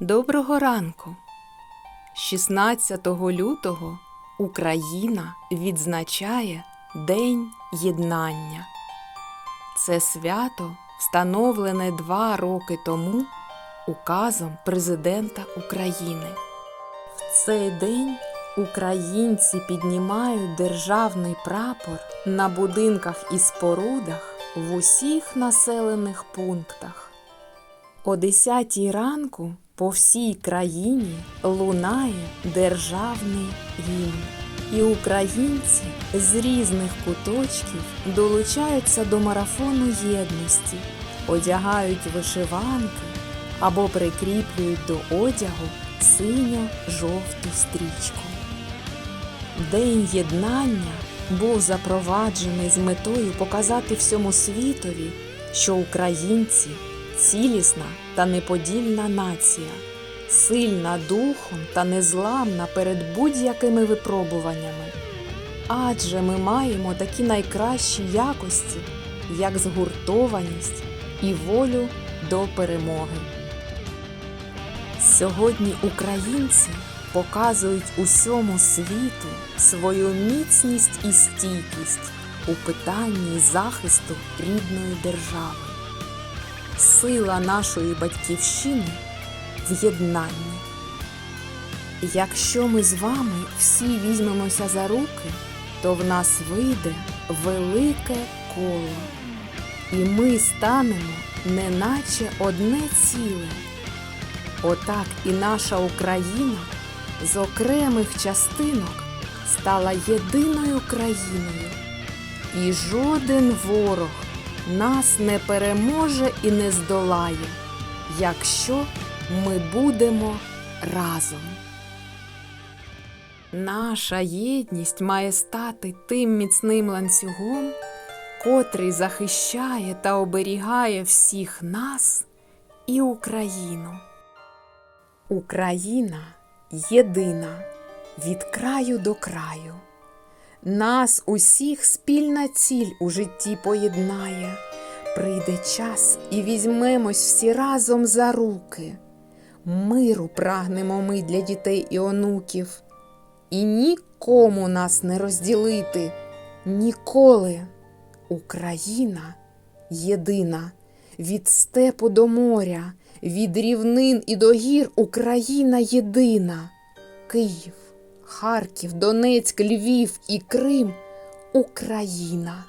Доброго ранку! 16 лютого Україна відзначає День Єднання. Це свято встановлене два роки тому указом Президента України. В цей день українці піднімають державний прапор на будинках і спорудах в усіх населених пунктах. О 10 ранку по всій країні лунає державний гімн. І українці з різних куточків долучаються до марафону єдності, одягають вишиванки або прикріплюють до одягу синьо-жовту стрічку. День єднання був запроваджений з метою показати всьому світові, що українці цілісна та неподільна нація, сильна духом та незламна перед будь-якими випробуваннями. Адже ми маємо такі найкращі якості, як згуртованість і волю до перемоги. Сьогодні українці показують усьому світу свою міцність і стійкість у питанні захисту рідної держави. Сила нашої батьківщини в єднанні. Якщо ми з вами всі візьмемося за руки, то в нас вийде велике коло, і ми станемо неначе одне ціле. Отак і наша Україна з окремих частинок стала єдиною країною, і жоден ворог нас не переможе і не здолає, якщо ми будемо разом. Наша єдність має стати тим міцним ланцюгом, котрий захищає та оберігає всіх нас і Україну. Україна єдина від краю до краю. Нас усіх спільна ціль у житті поєднає. Прийде час і візьмемось всі разом за руки. Миру прагнемо ми для дітей і онуків, і нікому нас не розділити ніколи. Україна єдина від степу до моря, від рівнин і до гір Україна єдина. Київ, Харків, Донецьк, Львів і Крим Україна.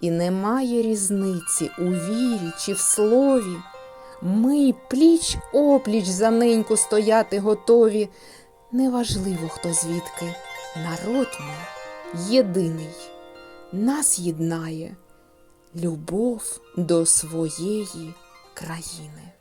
І немає різниці у вірі чи в слові. Ми пліч опліч за неньку стояти готові. Неважливо, хто звідки. Народ ми єдиний. Нас єднає любов до своєї країни.